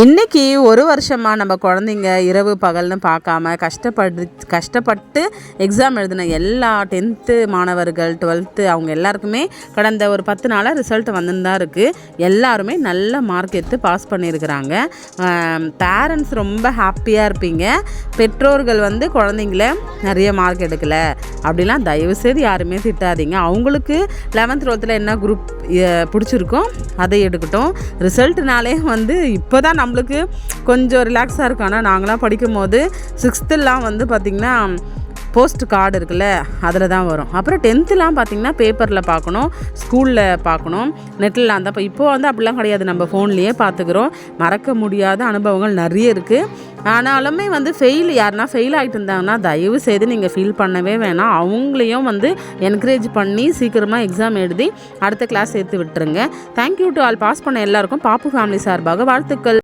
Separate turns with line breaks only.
இன்னைக்கு ஒரு வருஷமாக நம்ம குழந்தைங்க இரவு பகல்னு பார்க்காம கஷ்டப்படு கஷ்டப்பட்டு எக்ஸாம் எழுதின எல்லா டென்த்து மாணவர்கள் டுவெல்த்து அவங்க எல்லாருக்குமே கடந்த ஒரு பத்து நாளாக ரிசல்ட் வந்துன்னு தான் இருக்குது எல்லாருமே நல்ல மார்க் எடுத்து பாஸ் பண்ணியிருக்கிறாங்க. பேரண்ட்ஸ் ரொம்ப ஹாப்பியாக இருப்பீங்க. பெற்றோர்கள் வந்து குழந்தைங்கள நிறைய மார்க் எடுக்கல. அப்படிலாம் தயவுசெய்து யாருமே திட்டாதீங்க. அவங்களுக்கு லெவன்த் டுவெல்த்தில் என்ன குரூப் பிடிச்சிருக்கோ அதை எடுக்கட்டும். ரிசல்ட்னாலே வந்து இப்போ தான் நம்மளுக்கு கொஞ்சம் ரிலாக்ஸாக இருக்கும் ஆனால் நாங்களாம் படிக்கும்போது சிக்ஸ்த்துலாம் வந்து பார்த்திங்கன்னா போஸ்ட் கார்டு இருக்குல்ல அதில் தான் வரும். அப்புறம் டென்த்துலாம் பார்த்திங்கன்னா பேப்பரில் பார்க்கணும் ஸ்கூலில் பார்க்கணும் நெட்லலாம் தான். இப்போ இப்போ வந்து அப்படிலாம் கிடையாது. நம்ம ஃபோன்லேயே பார்த்துக்குறோம் மறக்க முடியாத அனுபவங்கள் நிறைய இருக்குது ஆனாலுமே வந்து ஃபெயில் யாருனா ஃபெயில் ஆகிட்டு இருந்தாங்கன்னா தயவு செய்து நீங்கள் ஃபீல் பண்ணவே வேணாம். அவங்களையும் வந்து என்கரேஜ் பண்ணி சீக்கிரமாக எக்ஸாம் எழுதி அடுத்த கிளாஸ் சேர்த்து விட்டுருங்க. தேங்க்யூ டு ஆல் பாஸ் பண்ண எல்லாருக்கும் பாப்பு ஃபேமிலி சார்பாக வாழ்த்துக்கள்.